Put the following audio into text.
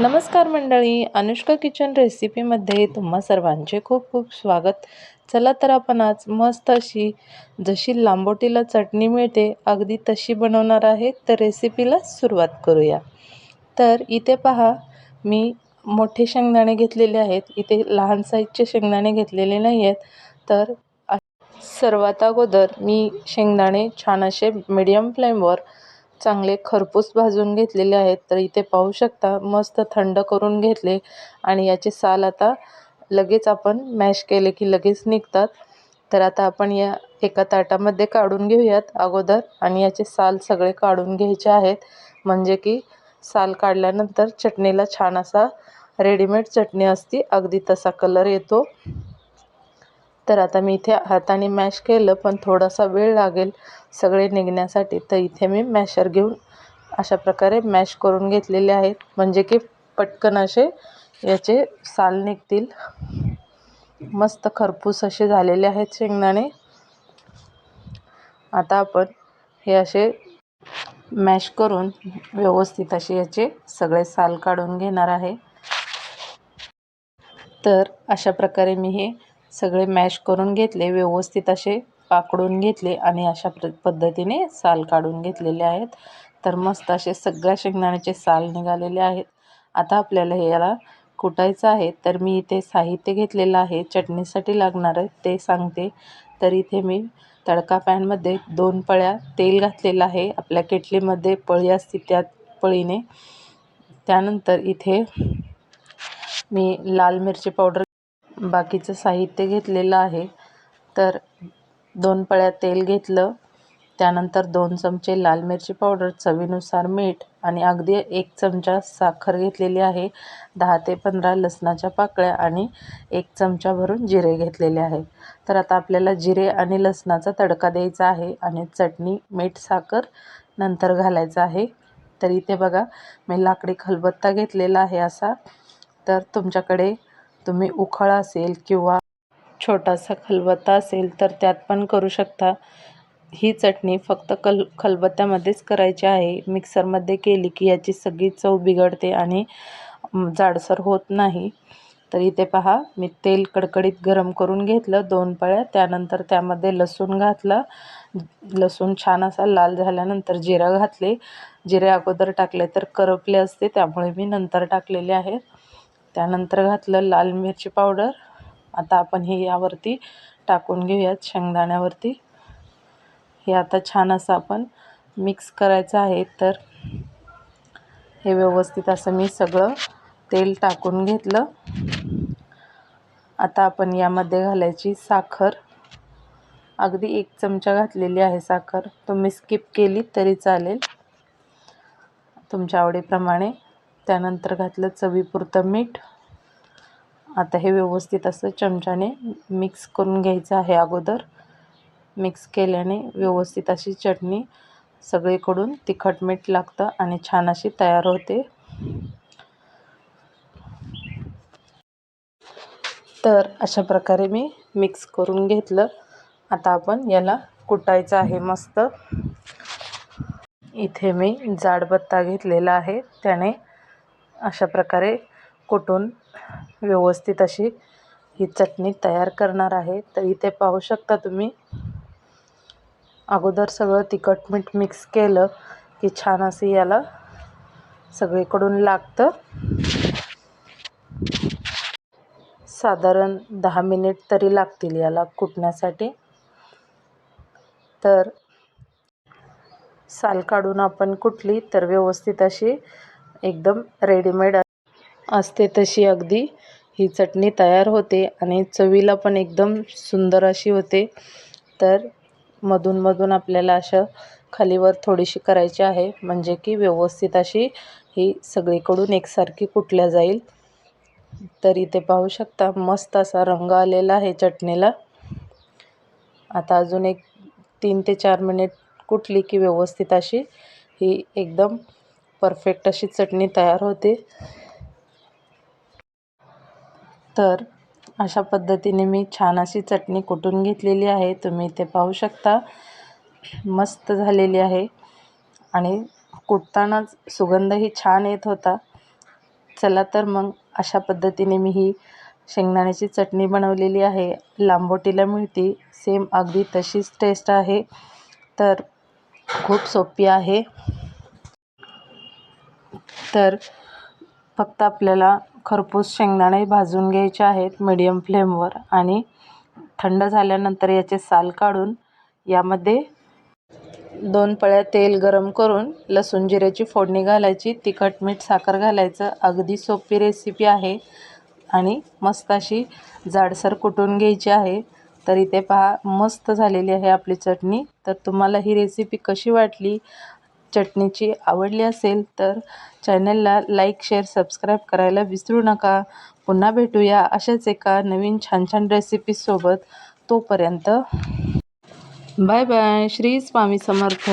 नमस्कार मंडळी अनुष्का किचन रेसिपीमध्ये तुम्हा सर्वांचे खूप खूप स्वागत. चला तर आपण आज मस्त अशी जशी लांबोटीला चटणी मिळते अगदी तशी बनवणार आहे तर रेसिपीला सुरुवात करूया. तर इथे पहा मी मोठे शेंगदाणे घेतलेले आहेत इथे लहान साईजचे शेंगदाणे घेतलेले नाही आहेत तर सर्वात अगोदर मी शेंगदाणे छान असे मीडियम फ्लेमवर चांगले खरपूस भाजून घेतलेले आहेत तर इथे पाहू शकता मस्त थंड करून घेतले. आणि याचे साल आता लगेच आपण मॅश केले की लगेच निघतात. तर आता आपण या एका ताटामध्ये काढून घेऊयात अगोदर. आणि याचे साल सगळे काढून घ्यायचे आहेत. म्हणजे की साल काढल्यानंतर चटणीला छान असा रेडीमेड चटणी असती. अगदी तसा कलर येतो. तर आता मी इथे हाताने मॅश केलं पण थोडासा वेळ लागेल सगळे निघण्यासाठी. तर इथे मी मॅशर घेऊन अशा प्रकारे मॅश करून घेतलेले आहेत. म्हणजे की पटकन असे याचे साल निघतील. मस्त खरपूस असे झालेले आहेत शेंगदाणे. आता आपण हे असे मॅश करून व्यवस्थित असे याचे सगळे साल काढून घेणार आहे. तर अशा प्रकारे मी हे सगळे मॅश करून घेतले व्यवस्थित असे पाकडून घेतले आणि अशा प्र पद्धतीने साल काढून घेतलेले आहेत. तर मस्त असे सगळ्या शेंगदाण्याचे साल निघालेले आहेत. आता आपल्याला हे याला कुटायचं आहे. तर मी इथे साहित्य घेतलेलं आहे. चटणीसाठी लागणार आहे ते सांगते. तर इथे मी तडका पॅनमध्ये दोन पळ्या तेल घातलेलं आहे. आपल्या केटलीमध्ये पळी असते त्या पळीने. त्यानंतर इथे मी लाल मिरची पावडर बाकीचं साहित्य घेतलेलं आहे. तर दोन पळ्या तेल घेतलं. त्यानंतर दोन चमचे लाल मिरची पावडर चवीनुसार मीठ आणि अगदी एक चमचा साखर घेतलेली आहे. दहा ते पंधरा लसणाच्या पाकळ्या आणि एक चमचा भरून जिरे घेतलेले आहे. तर आता आपल्याला जिरे आणि लसणाचा तडका द्यायचा आहे आणि चटणी मीठ साखर नंतर घालायचं आहे. तर इथे बघा मी लाकडी खलबत्ता घेतलेला आहे असा. तर तुमच्याकडे तुम्ही उखळ असेल किंवा छोटासा खलबत्ता असेल तर त्यात पण करू शकता. ही चटणी फक्त कल खलबत्त्यामध्येच करायची आहे. मिक्सरमध्ये केली की याची सगळी चव बिघडते आणि जाडसर होत नाही. तर इथे पहा मी तेल कडकडीत गरम करून घेतलं दोन पळ्या. त्यानंतर त्यामध्ये लसूण घातला. लसूण छान असा लाल झाल्यानंतर जिरा घातले. जिरे अगोदर टाकले तर करपले असते त्यामुळे मी नंतर टाकलेले आहेत. त्यानंतर घातलं लाल मिरची पावडर. आता आपण हे यावरती टाकून घेऊयात शेंगदाण्यावरती. हे आता छान असं आपण मिक्स करायचं आहे. तर हे व्यवस्थित असं मी सगळं तेल टाकून घेतलं. आता आपण यामध्ये घालायची साखर. अगदी एक चमचा घातलेली आहे साखर. तुम्ही स्किप केली तरी चालेल. तुमच्या आवडीप्रमाणे त्यानंतर घातलं चवीपुरतं मीठ. आता हे व्यवस्थित असं चमच्याने मिक्स करून घ्यायचं आहे अगोदर. मिक्स केल्याने व्यवस्थित अशी चटणी सगळीकडून तिखट मीठ लागतं आणि छान अशी तयार होते. तर अशा प्रकारे मी मिक्स करून घेतलं. आता आपण याला कुटायचं आहे मस्त. इथे मी जाडबत्ता घेतलेला आहे. त्याने अशा प्रकारे कुटून व्यवस्थित अशी ही चटणी तयार करणार आहे. तर इथे पाहू शकता तुम्ही अगोदर सगळं तिखट मीठ मिक्स केलं की छान असे याला सगळीकडून लागतं. साधारण दहा मिनिट तरी लागतील याला कुटण्यासाठी. तर साल काढून आपण कुटली तर व्यवस्थित अशी एकदम रेडीमेड असते तशी अगदी. ही चटणी तयार होते आणि चवीला पण एकदम सुंदर अशी होते. तर मधूनमधून आपल्याला अशा खालीवर थोडीशी करायची आहे. म्हणजे की व्यवस्थित अशी ही सगळीकडून एकसारखी कुटल्या जाईल. तर इथे पाहू शकता मस्त असा रंग आलेला आहे चटणीला. आता अजून एक तीन ते चार मिनिट कुटली की व्यवस्थित अशी ही एकदम परफेक्ट अशी चटणी तयार होते. तर अशा पद्धतीने मी छान अशी चटणी कुटून घेतलेली आहे. तुम्ही ते पाहू शकता. मस्त झालेली आहे. आणि कुटतानाच सुगंधही छान येत होता. चला तर मग अशा पद्धतीने मी ही शेंगदाण्याची चटणी बनवलेली आहे. लांबोटीला मिळते. सेम अगदी तशीच टेस्ट आहे. तर खूप सोपी आहे. तर फक्त आपल्याला खरपूस शेंगदाणे भाजून घ्यायचे आहेत मिडियम फ्लेमवर आणि थंड झाल्यानंतर याचे साल काढून यामध्ये दोन पळ्या तेल गरम करून लसूण जिऱ्याची फोडणी घालायची तिखट मीठ साखर घालायचं अगदी सोपी रेसिपी आहे आणि मस्त अशी जाडसर कुटून घ्यायची आहे. तर इथे पहा मस्त झालेली आहे आपली चटणी. तर तुम्हाला ही रेसिपी कशी वाटली? चटणीची आवडली असेल तर चॅनलला लाईक शेअर सबस्क्राईब करायला विसरू नका. पुन्हा भेटूया अशाच एका नवीन छान छान रेसिपीसोबत तोपर्यंत बाय बाय श्री स्वामी समर्थ.